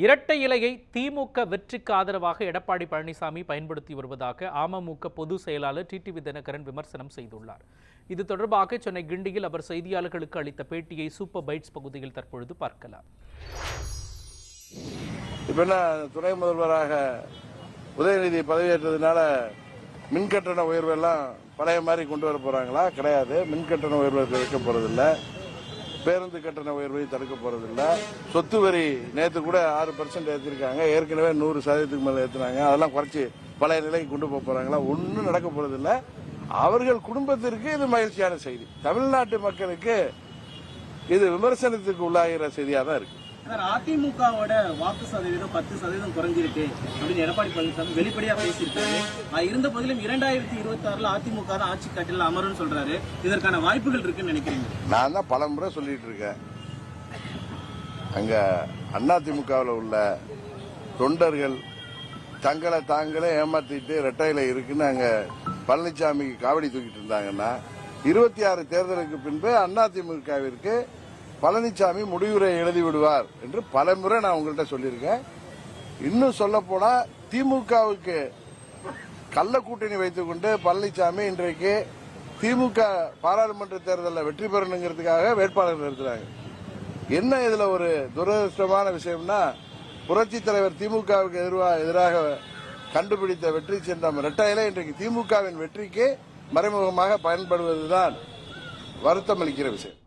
இரட்டை இலையை திமுக வெற்றிக்கு ஆதரவாக எடப்பாடி பழனிசாமி பயன்படுத்தி வருவதாக அமமுக பொதுச் செயலாளர் டிடிவி தினகரன் விமர்சனம் செய்துள்ளார். இது தொடர்பாக சென்னை கிண்டியில் அவர் செய்தியாளர்களுக்கு அளித்த பேட்டியை சூப்பர் பைட்ஸ் பகுதியில் தற்பொழுது பார்க்கலாம். இப்போ என்ன துணை முதல்வராக உதயநிதி பதவியேற்றதுனால மின்கட்டண உயர்வு எல்லாம் பழைய மாதிரி கொண்டு வர போறாங்களா? கிடையாது. மின்கட்டண உயர்வு இருக்க போறதில்லை. பேருந்து கட்டண உயர்வை தடுக்க போறதில்லை. சொத்து வரி நேற்று கூட ஆறு பர்சன்ட் ஏற்றிருக்காங்க ஏற்கனவே நூறு சதவீதத்துக்கு மேலே ஏற்றினாங்க அதெல்லாம் குறைச்சி பழைய நிலைக்கு கொண்டு போக போறாங்களா? ஒன்றும் நடக்க போறதில்லை. அவர்கள் குடும்பத்திற்கு இது மகிழ்ச்சியான செய்தி. தமிழ்நாட்டு மக்களுக்கு இது விமர்சனத்துக்கு உள்ளாகிற செய்தியாக தான் இருக்கு. சார் அதிமுகவோட வாக்கு சதவீதம் பத்து சதவீதம் குறைஞ்சிருக்கு அப்படின்னு எடப்பாடி பழனிசாமி வெளிப்படையா பேசியிருக்காரு. இருந்த போதிலும் இரண்டாயிரத்தி இருபத்தி ஆறுல அதிமுக தான் ஆட்சி கட்டில அமரும்னு சொல்றாரு. இதற்கான வாய்ப்புகள் இருக்குன்னு நினைக்கிறீங்க? நான் தான் பல முறை சொல்லிட்டு இருக்கேன். அங்க அதிமுகவில் உள்ள தொண்டர்கள் தங்களை தாங்களே ஏமாத்திட்டு ரெட்டையில இருக்குன்னு அங்க பழனிசாமிக்கு காவடி தூக்கிட்டு இருந்தாங்கன்னா இருபத்தி ஆறு தேர்தலுக்கு பின்பு அதிமுகவிற்கு பழனிசாமி முடிவுரை எழுதி விடுவார் என்று பலமுறை நான் உங்கள்கிட்ட சொல்லியிருக்கேன். இன்னும் சொல்ல போனா திமுகவுக்கு கள்ள கூட்டணி வைத்துக்கொண்டு பழனிசாமி இன்றைக்கு திமுக பாராளுமன்ற தேர்தலில் வெற்றி பெறணுங்கிறதுக்காக வேட்பாளர் நிறுத்துறாங்க. என்ன இதுல ஒரு துரதிருஷ்டமான விஷயம்னா புரட்சி தலைவர் திமுகவுக்கு எதிராக எதிராக கண்டுபிடித்த வெற்றி சின்னம் இரட்டையில இன்றைக்கு திமுகவின் வெற்றிக்கு மறைமுகமாக பயன்படுவதுதான் வருத்தம் அளிக்கிற விஷயம்.